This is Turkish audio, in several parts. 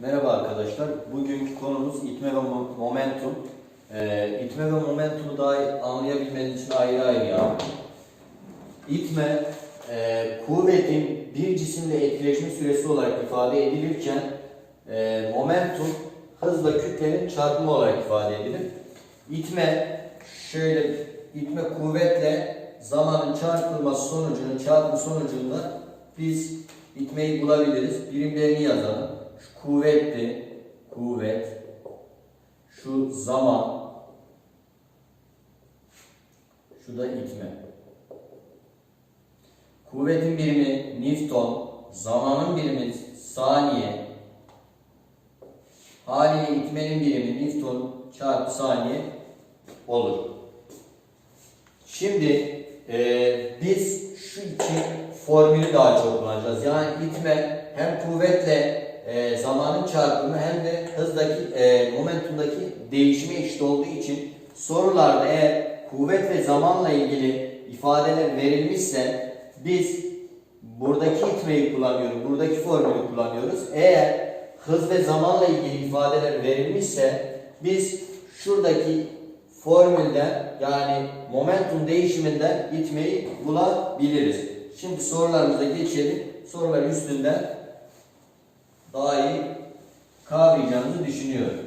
Merhaba arkadaşlar. Bugünkü konumuz itme ve mo- momentum. Ee, itme ve momentumu daha anlayabilmeniz için ayrı ayrı ya. İtme, e, kuvvetin bir cisimle etkileşme süresi olarak ifade edilirken e, momentum hızla kütlenin çarpımı olarak ifade edilir. İtme, şöyle itme kuvvetle zamanın çarpılması sonucunu, çarpım sonucunda biz itmeyi bulabiliriz. Birimlerini yazalım. Şu kuvvetti, kuvvet, şu zaman, şu da itme. Kuvvetin birimi Newton, zamanın birimi saniye, haliyle itmenin birimi Newton çarpı saniye olur. Şimdi eee, biz şu iki formülü daha çok kullanacağız. Yani itme hem kuvvetle eee, zamanın çarpımı hem de hızdaki eee, momentumdaki değişime eşit olduğu için sorularda eğer kuvvet ve zamanla ilgili ifadeler verilmişse biz buradaki itmeyi kullanıyoruz, buradaki formülü kullanıyoruz. Eğer hız ve zamanla ilgili ifadeler verilmişse biz şuradaki formülden yani momentum değişiminden itmeyi bulabiliriz. Şimdi sorularımıza geçelim. Sorular üstünden daha iyi kavrayacağımızı düşünüyorum.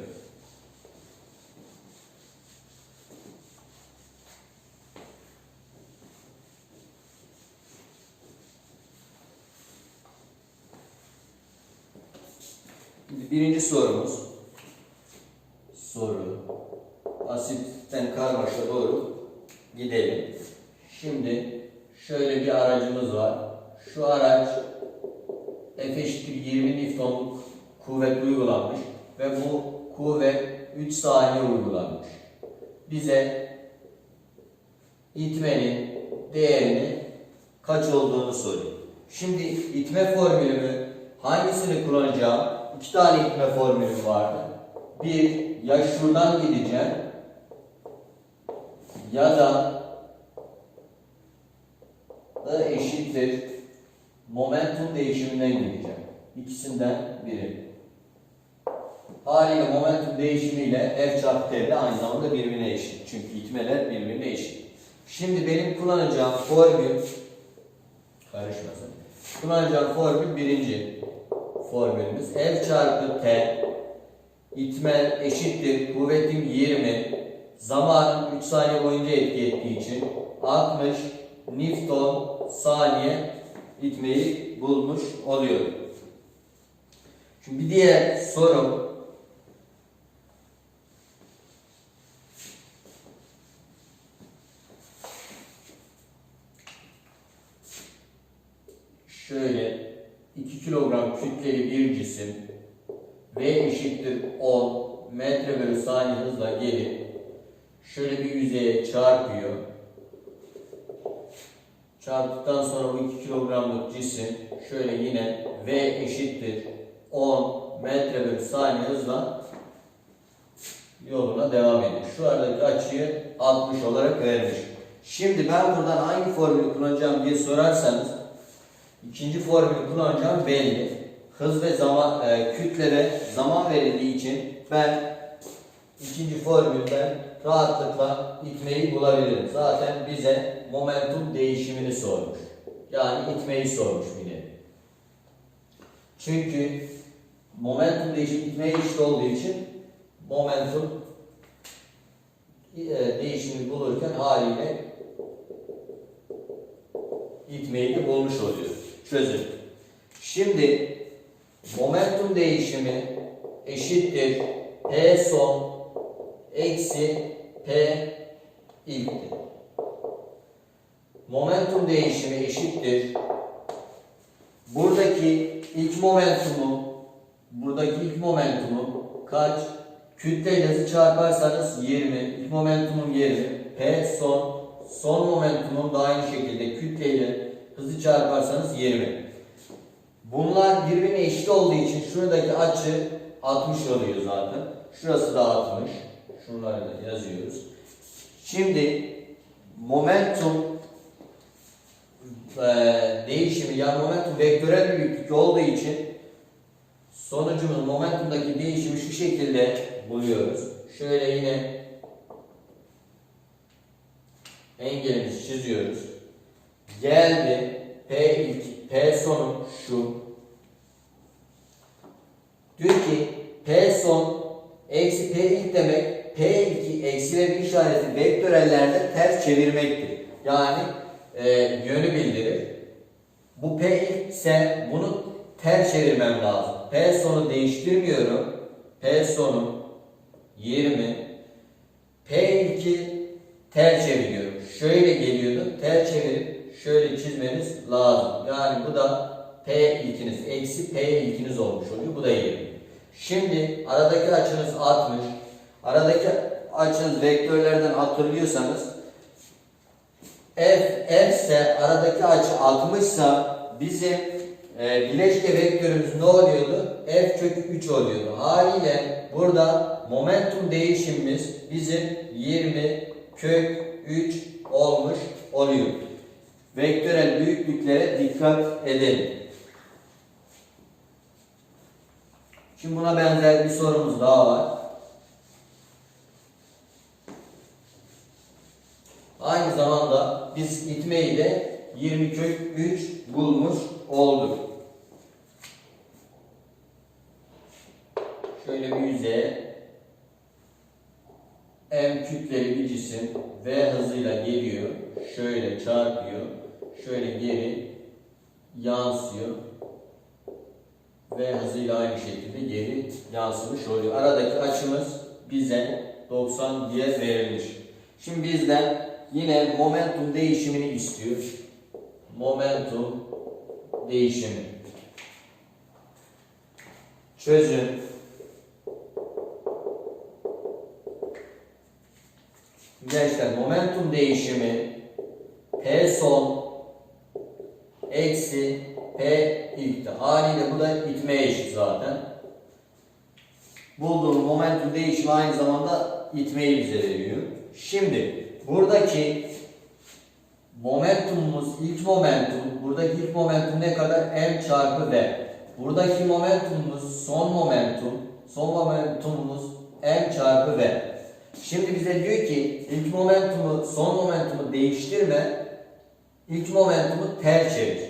Birinci sorumuz soru asitten karmaşa doğru gidelim. Şimdi şöyle bir aracımız var. Şu araç F eşittir 20 Newton'luk kuvvet uygulanmış ve bu kuvvet 3 saniye uygulanmış. Bize itmenin değerini kaç olduğunu soruyor. Şimdi itme formülümü hangisini kullanacağım? İki tane itme formülüm vardı. Bir, ya şuradan gideceğim ya da da eşittir momentum değişiminden gideceğim. İkisinden biri. Haliyle momentum değişimiyle F çarpı T de aynı zamanda birbirine eşit. Çünkü itmeler birbirine eşit. Şimdi benim kullanacağım formül karışmasın. Kullanacağım formül birinci formülümüz. F çarpı T itme eşittir kuvvetim 20 zamanın 3 saniye boyunca etki ettiği için 60 Newton saniye itmeyi bulmuş oluyorum. Şimdi bir diğer sorum şöyle 2 kilogram kütleli bir cisim V eşittir 10 metre bölü saniye hızla gelip şöyle bir yüzeye çarpıyor. Çarptıktan sonra bu 2 kilogramlık cisim şöyle yine V eşittir 10 metre bölü saniye hızla yoluna devam ediyor. Şu aradaki açıyı 60 olarak vermiş. Şimdi ben buradan hangi formülü kullanacağım diye sorarsanız ikinci formülü kullanacağım belli. Hız ve zaman, e, kütle ve zaman verildiği için ben ikinci formülden rahatlıkla itmeyi bulabilirim. Zaten bize momentum değişimini sormuş. Yani itmeyi sormuş yine. Çünkü momentum değişimi itmeye eşit olduğu için momentum e, değişimini bulurken haliyle itmeyi de bulmuş oluyor. Çözüm. Şimdi momentum değişimi eşittir P son eksi P ilktir. Momentum değişimi eşittir. Buradaki ilk momentumu buradaki ilk momentumu kaç? Kütle hızı çarparsanız 20. İlk momentumum 20. P son. Son momentumum da aynı şekilde kütleyle hızı çarparsanız 20. Bunlar birbirine eşit olduğu için şuradaki açı 60 oluyor zaten. Şurası da 60. Şunları da yazıyoruz. Şimdi momentum eee, değişimi yani momentum vektörel büyüklük olduğu için Sonucumuz momentumdaki değişimi şu şekilde buluyoruz. Şöyle yine engelimizi çiziyoruz. Geldi P ilk, P sonu şu. Diyor ki P son eksi P ilk demek P ilki eksi ve bir işareti vektörellerde ters çevirmektir. Yani e, yönü bildirir. Bu P ise bunu ters çevirmem lazım. P sonu değiştirmiyorum. P sonu 20 P ilki ters çeviriyorum. Şöyle geliyordu. Ters çevirip şöyle çizmeniz lazım. Yani bu da P ilkiniz eksi P ilkiniz olmuş oluyor. Bu da 20. Şimdi aradaki açınız 60. Aradaki açınız vektörlerden hatırlıyorsanız F, F ise aradaki açı 60 ise bizim e, bileşke vektörümüz ne oluyordu? F kök 3 oluyordu. Haliyle burada momentum değişimimiz bizim 20 kök 3 olmuş oluyor. Vektörel büyüklüklere dikkat edelim. Şimdi buna benzer bir sorumuz daha var. Aynı zamanda biz itmeyi de 20 kök 3 bulmuş olduk. Şöyle bir yüzeye M kütleli bir cisim V hızıyla geliyor. Şöyle çarpıyor. Şöyle geri yansıyor. V hızıyla aynı şekilde geri yansımış oluyor. Aradaki açımız bize 90 diye verilmiş. Şimdi bizden yine momentum değişimini istiyor. Momentum değişimi. Çözüm. Gençler momentum değişimi P son eksi P ilkti. Haliyle bu da itmeye eşit zaten. Bulduğum momentum değişimi aynı zamanda itmeyi bize veriyor. Şimdi buradaki momentumumuz ilk momentum, buradaki ilk momentum ne kadar? M çarpı V. Buradaki momentumumuz son momentum, son momentumumuz M çarpı V. Şimdi bize diyor ki ilk momentumu, son momentumu değiştirme, ilk momentumu ters çevir.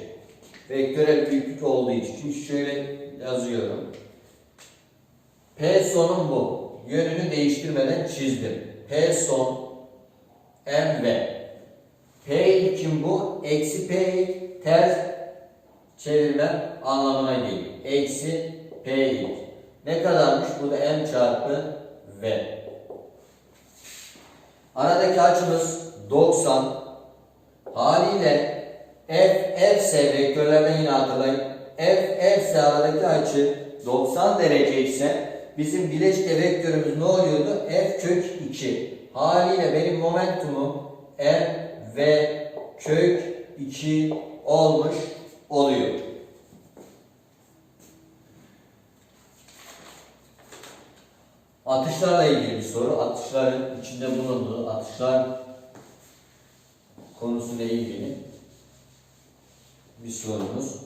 Vektörel büyüklük olduğu için. Şimdi şöyle yazıyorum. P sonum bu. Yönünü değiştirmeden çizdim. P son M ve P ilkim bu. Eksi P ters çevirmem anlamına geliyor. Eksi P. Ne kadarmış? Bu da M çarpı V. Aradaki açımız 90. Haliyle F, F ise vektörlerden yine hatırlayın. F, F ise aradaki açı 90 derece ise bizim bileşke vektörümüz ne oluyordu? F kök 2. Haliyle benim momentumum M ve kök 2 olmuş oluyor. Atışlarla ilgili bir soru. Atışların içinde bulunduğu atışlar konusuyla ilgili bir sorumuz.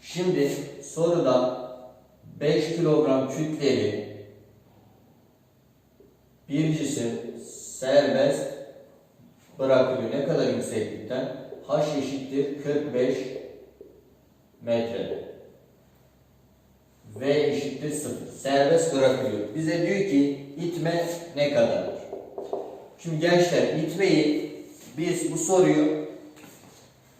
Şimdi soruda 5 kilogram kütleli bir cisim serbest bırakılıyor. Ne kadar yükseklikten? H eşittir 45 metre. V eşittir 0. Serbest bırakılıyor. Bize diyor ki itme ne kadardır? Şimdi gençler itmeyi biz bu soruyu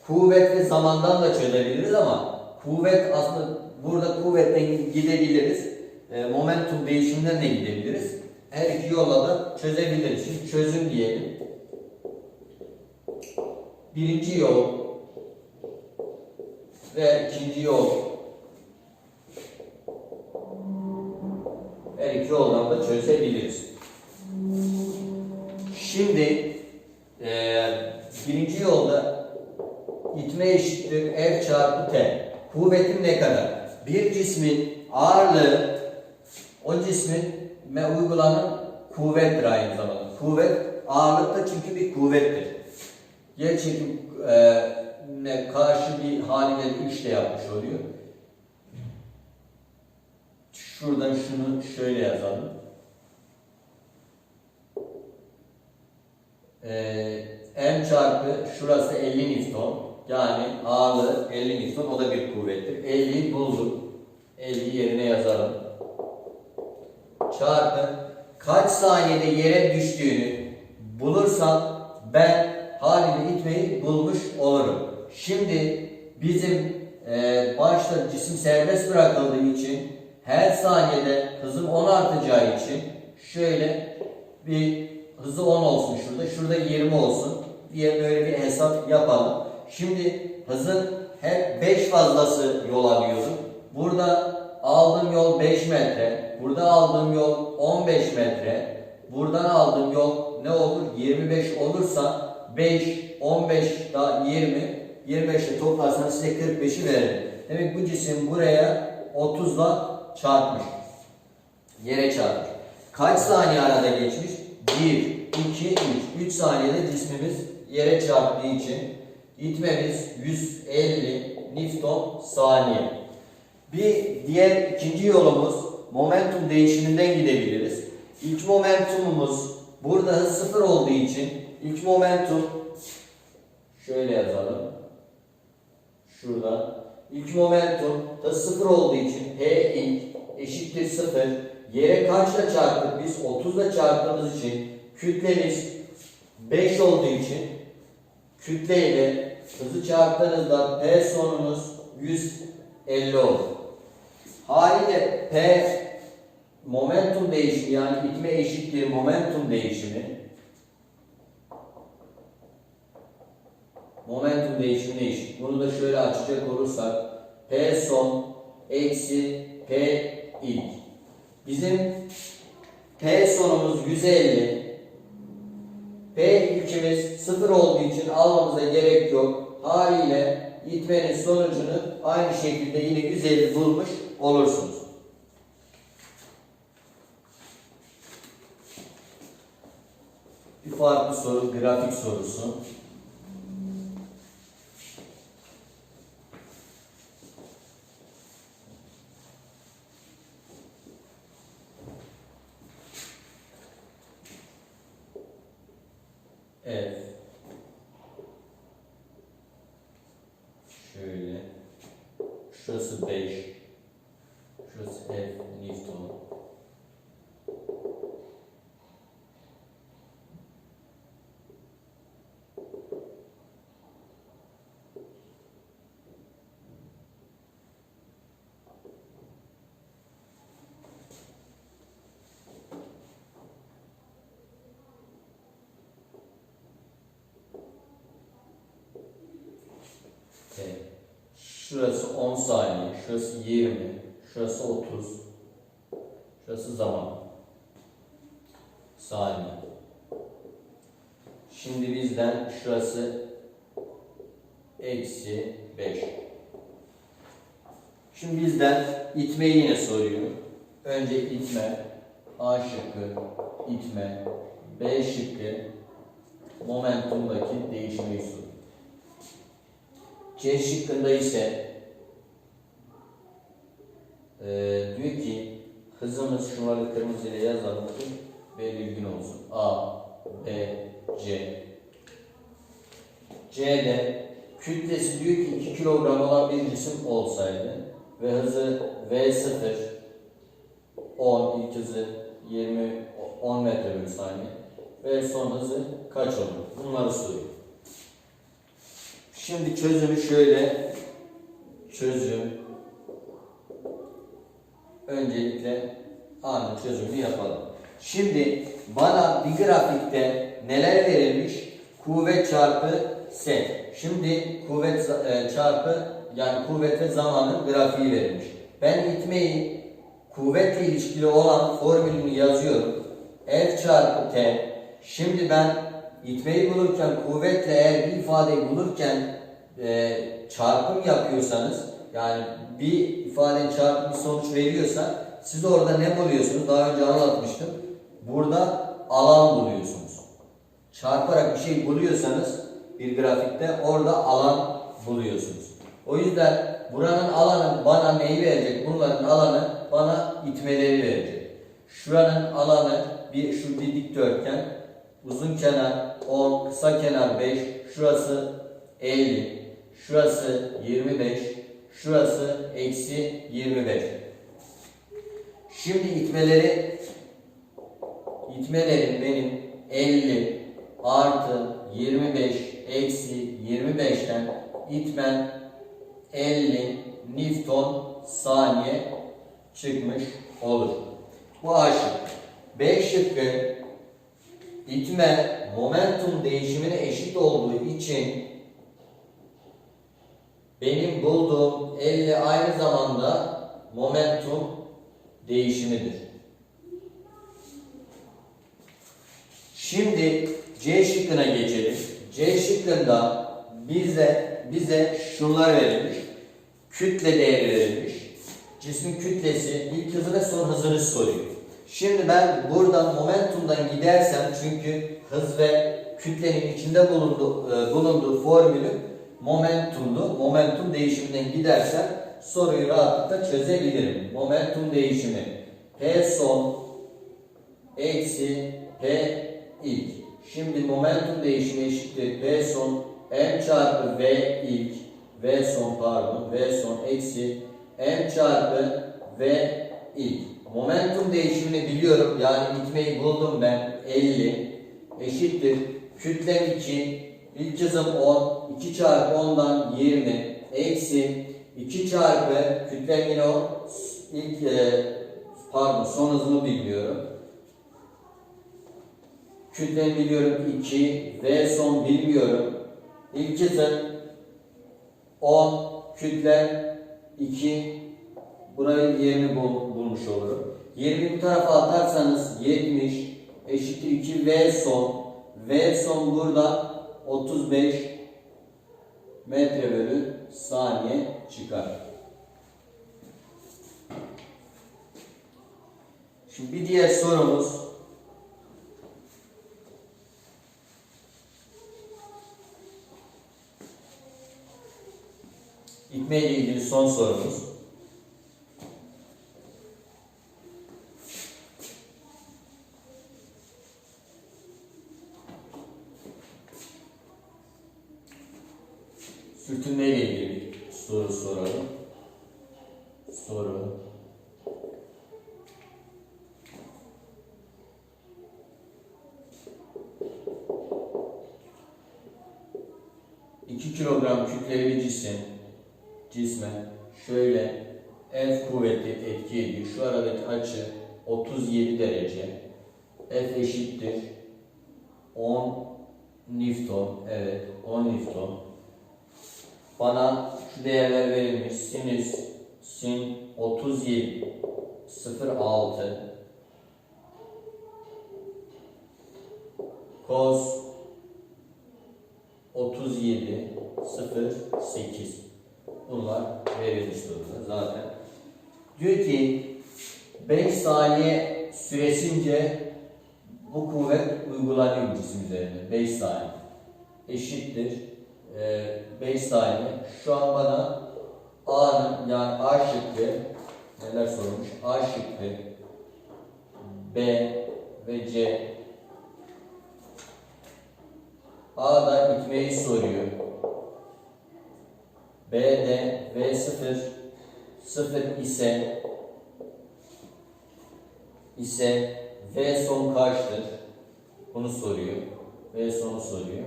kuvvet ve zamandan da çözebiliriz ama kuvvet aslında burada kuvvetten gidebiliriz. E, momentum değişiminden de gidebiliriz. Her iki yolla da çözebiliriz. Şimdi çözüm diyelim. Birinci yol ve ikinci yol her iki yoldan da çözebiliriz. Şimdi e, birinci yolda itme eşittir F çarpı T. Kuvvetim ne kadar? Bir cismin ağırlığı o cismin me uygulanan kuvvettir aynı zamanda. Kuvvet ağırlıkta çünkü bir kuvvettir. Yer çekim e, ne karşı bir haliyle iş de yapmış oluyor. Şuradan şunu şöyle yazalım. Ee, M çarpı şurası 50 Newton. Yani ağırlığı 50 Newton. O da bir kuvvettir. 50'yi bulduk. 50'yi yerine yazalım. Çarpı kaç saniyede yere düştüğünü bulursam ben haliyle itmeyi bulmuş olurum. Şimdi bizim e, başta cisim serbest bırakıldığı için her saniyede hızım 10 artacağı için şöyle bir hızı 10 olsun şurada. Şurada 20 olsun diye böyle bir hesap yapalım. Şimdi hızın hep 5 fazlası yol alıyorum. Burada aldığım yol 5 metre. Burada aldığım yol 15 metre. Buradan aldığım yol ne olur? 25 olursa 5, 15 daha 20, 25 ile toplarsanız size 45'i verir. Demek bu cisim buraya 30'la çarpmış. Yere çarpmış. Kaç saniye arada geçmiş? 1, 2, 3. 3 saniyede cismimiz yere çarptığı için itmemiz 150 Newton saniye. Bir diğer ikinci yolumuz momentum değişiminden gidebiliriz. İlk momentumumuz burada hız sıfır olduğu için ilk momentum şöyle yazalım. Şurada. İlk momentum hız sıfır olduğu için P ilk eşittir sıfır. Yere kaçla çarptık biz? 30'la çarptığımız için kütlemiz 5 olduğu için kütle ile hızı çarptığınızda P sonunuz 150 olur. Haliyle P momentum değişimi yani itme eşittir momentum değişimi momentum değişimi eşit. Bunu da şöyle açacak olursak P son eksi P ilk. Bizim P sonumuz 150 P ilkimiz 0 olduğu için almamıza gerek yok. Haliyle itmenin sonucunu aynı şekilde yine 150 bulmuş olursunuz. Bir farklı soru, grafik sorusu. F Şöyle Şurası 5 Şurası F Newton T. Şurası 10 saniye, şurası 20, şurası 30, şurası zaman. Saniye. Şimdi bizden şurası eksi 5. Şimdi bizden itmeyi yine soruyor. Önce itme, A şıkkı, itme, B şıkkı, momentumdaki değişmeyi soruyor. C şıkkında ise eee diyor ki hızımız şunları kırmızıyla yazalım ki belirgin olsun. A, B, C. C'de kütlesi diyor ki 2 kilogram olan bir cisim olsaydı ve hızı V0 10 ilk hızı 20 10 metre bölü saniye ve son hızı kaç olur? Bunları soruyor. Şimdi çözümü şöyle çözüm öncelikle anın çözümünü yapalım. Şimdi bana bir grafikte neler verilmiş? Kuvvet çarpı set. Şimdi kuvvet e, çarpı yani kuvvet ve zamanın grafiği verilmiş. Ben itmeyi kuvvetle ilişkili olan formülünü yazıyorum. F çarpı T. Şimdi ben itmeyi bulurken kuvvetle eğer bir ifadeyi bulurken e, çarpım yapıyorsanız yani bir ifadenin çarpımı sonuç veriyorsa siz orada ne buluyorsunuz? Daha önce anlatmıştım. Burada alan buluyorsunuz. Çarparak bir şey buluyorsanız bir grafikte orada alan buluyorsunuz. O yüzden buranın alanı bana neyi verecek? Bunların alanı bana itme itmeleri verecek. Şuranın alanı bir şu bir dikdörtgen. Uzun kenar 10, kısa kenar 5. Şurası 50. Şurası 25. Şurası eksi 25. Şimdi itmeleri itmelerim benim 50 artı 25 eksi 25'ten itmen 50 Newton saniye çıkmış olur. Bu A. B şıkkı itme momentum değişimine eşit olduğu için benim bulduğum 50 aynı zamanda momentum değişimidir. Şimdi C şıkkına geçelim. C şıkkında bize bize şunlar verilmiş. Kütle değeri verilmiş. Cismin kütlesi, ilk hızı ve son hızını soruyor. Şimdi ben buradan momentumdan gidersem çünkü hız ve kütlenin içinde bulunduğu, e, bulunduğu formülü momentumdu. Momentum değişiminden gidersem soruyu rahatlıkla çözebilirim. Momentum değişimi P son eksi P ilk. Şimdi momentum değişimi eşittir P son M çarpı V ilk V son pardon V son eksi M çarpı V ilk. Momentum değişimini biliyorum yani itmeyi buldum ben 50 eşittir kütlem 2 ilk hızım 10 2 çarpı 10'dan 20 eksi 2 çarpı kütlem yine o ilk e, pardon son hızımı bilmiyorum kütlemi biliyorum 2 V son bilmiyorum. İlk hızım 10 kütle 2 burayı yerini bul, bulmuş olurum. 20 bu tarafa atarsanız 70 eşittir 2 V son. V son burada 35 metre bölü saniye çıkar. Şimdi bir diğer sorumuz İtme ile ilgili son sorumuz. Sürtünme ile ilgili bir soru soralım. Soru. İki kilogram kütleli bir cisim cisme şöyle F kuvveti etki ediyor. Şu aradaki açı 37 derece. F eşittir 10 Newton. Evet 10 Newton. Bana şu değerler verilmiş. Sinüs sin 37 06 kos 37 08 Bunlar verilmiş durumda zaten. Diyor ki 5 saniye süresince bu kuvvet uygulanıyor cisim üzerinde. 5 saniye eşittir 5 saniye. Şu an bana A'nın yani A şıkkı neler sormuş? A şıkkı B ve C A'da itmeyi soruyor. B'de V0 0 ise ise V son kaçtır? Bunu soruyor. V sonu soruyor.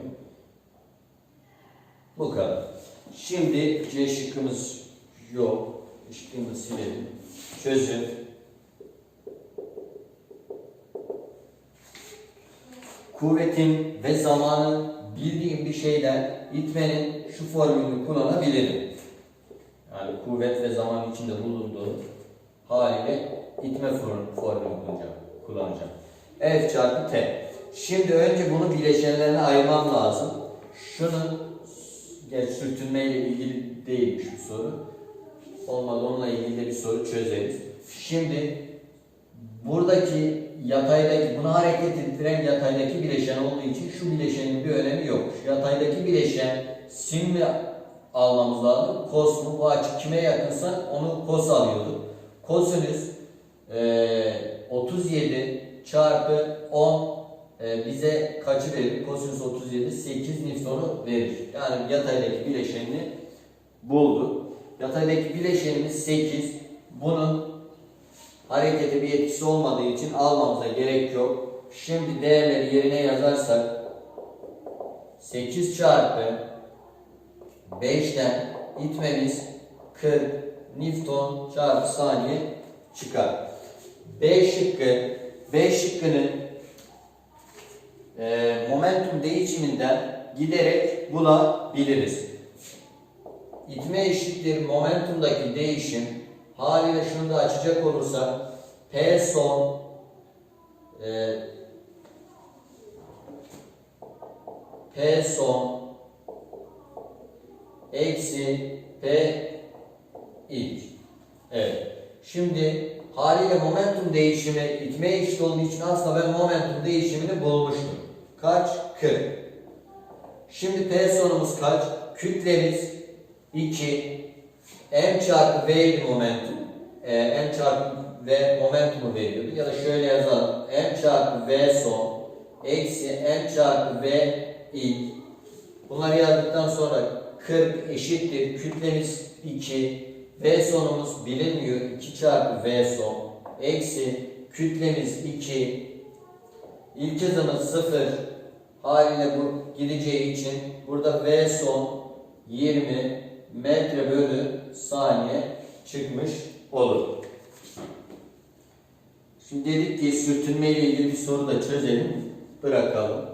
Bu kadar. Şimdi C şıkkımız yok. Şıkkını silelim. Çözüm. Kuvvetin ve zamanın bildiğim bir şeyden itmenin şu formülünü kullanabilirim. Yani kuvvet ve zaman içinde bulunduğu haliyle itme formülünü kullanacağım. F çarpı T. Şimdi önce bunu bileşenlerine ayırmam lazım. Şunun geç sürtünme ile ilgili değilmiş bu soru. Olmadı onunla ilgili bir soru çözeriz. Şimdi buradaki yataydaki, bunu hareket ettiren yataydaki bileşen olduğu için şu bileşenin bir önemi yok. Yataydaki bileşen sin mi almamız lazım, kos mu? Bu açı kime yakınsa onu kos alıyorduk. Kosinüs e, 37 çarpı 10 e, bize kaçı verir? Kosinüs 37 8 Newton'u verir. Yani yataydaki bileşenini bulduk. Yataydaki bileşenimiz 8. Bunun harekete bir etkisi olmadığı için almamıza gerek yok. Şimdi değerleri yerine yazarsak 8 çarpı 5'ten itmemiz 40 Newton çarpı saniye çıkar. B şıkkı, B şıkkının e, momentum değişiminden giderek bulabiliriz. İtme eşittir momentumdaki değişim haliyle şunu da açacak olursak P son e, P son eksi P ilk. Evet. Şimdi haliyle momentum değişimi itme eşit olduğu için aslında ben momentum değişimini bulmuştum. Kaç? 40. Şimdi P sonumuz kaç? Kütlemiz 2 m çarpı v momentum. Ee, m çarpı v momentumu veriyordu. Ya da şöyle yazalım. m çarpı v son eksi m çarpı v ilk. Bunları yazdıktan sonra 40 eşittir. Kütlemiz 2. V sonumuz bilinmiyor. 2 çarpı V son. Eksi kütlemiz 2. İlk hızımız 0. Haliyle bu gideceği için burada V son 20 metre bölü saniye çıkmış olur. Şimdi dedik ki sürtünme ile ilgili bir soru da çözelim. Bırakalım.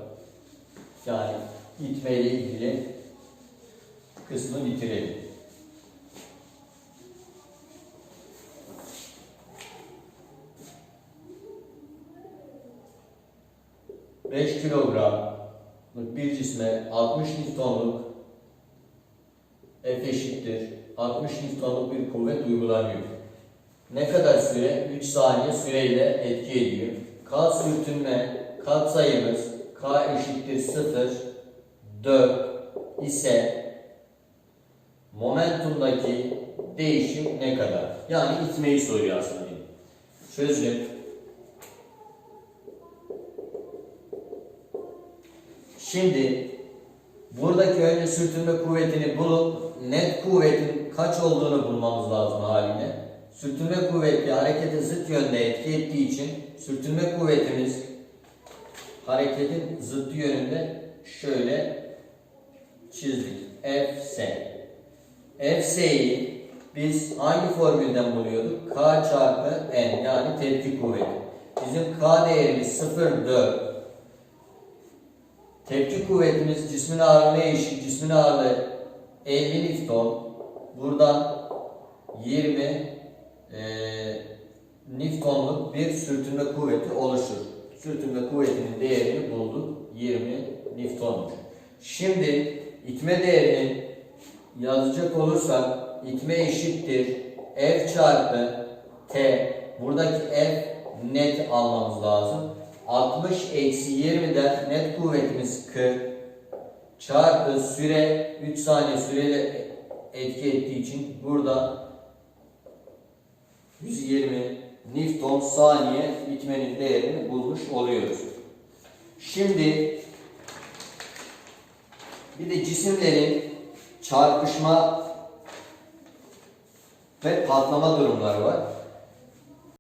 Yani itme ile ilgili kısmı bitirelim. Beş kilogramlık bir cisme 60 Newton'luk F eşittir 60 Newton'luk bir kuvvet uygulanıyor. Ne kadar süre? 3 saniye süreyle etki ediyor. K sürtünme katsayımız K eşittir 0 4 ise momentumdaki değişim ne kadar? Yani itmeyi soruyor aslında. Çözüm. Şimdi buradaki önce sürtünme kuvvetini bulup net kuvvetin kaç olduğunu bulmamız lazım haline. Sürtünme kuvveti harekete zıt yönde etki ettiği için sürtünme kuvvetimiz hareketin zıttı yönünde şöyle çizdik. Fs. Fs'yi biz hangi formülden buluyorduk? K çarpı N yani tepki kuvveti. Bizim K değerimiz 0,4. Tepki kuvvetimiz cismin ağırlığına eşit. Cismin ağırlığı 50 Newton. Buradan 20 e, Newton'luk bir sürtünme kuvveti oluşur. Sürtünme kuvvetinin değerini bulduk. 20 Newton'muş. Şimdi itme değerini yazacak olursak itme eşittir F çarpı T. Buradaki F net almamız lazım. 60 eksi 20'den net kuvvetimiz 40 çarpı süre 3 saniye süreyle etki ettiği için burada 120 Newton saniye itmenin değerini bulmuş oluyoruz. Şimdi bir de cisimlerin çarpışma ve patlama durumları var.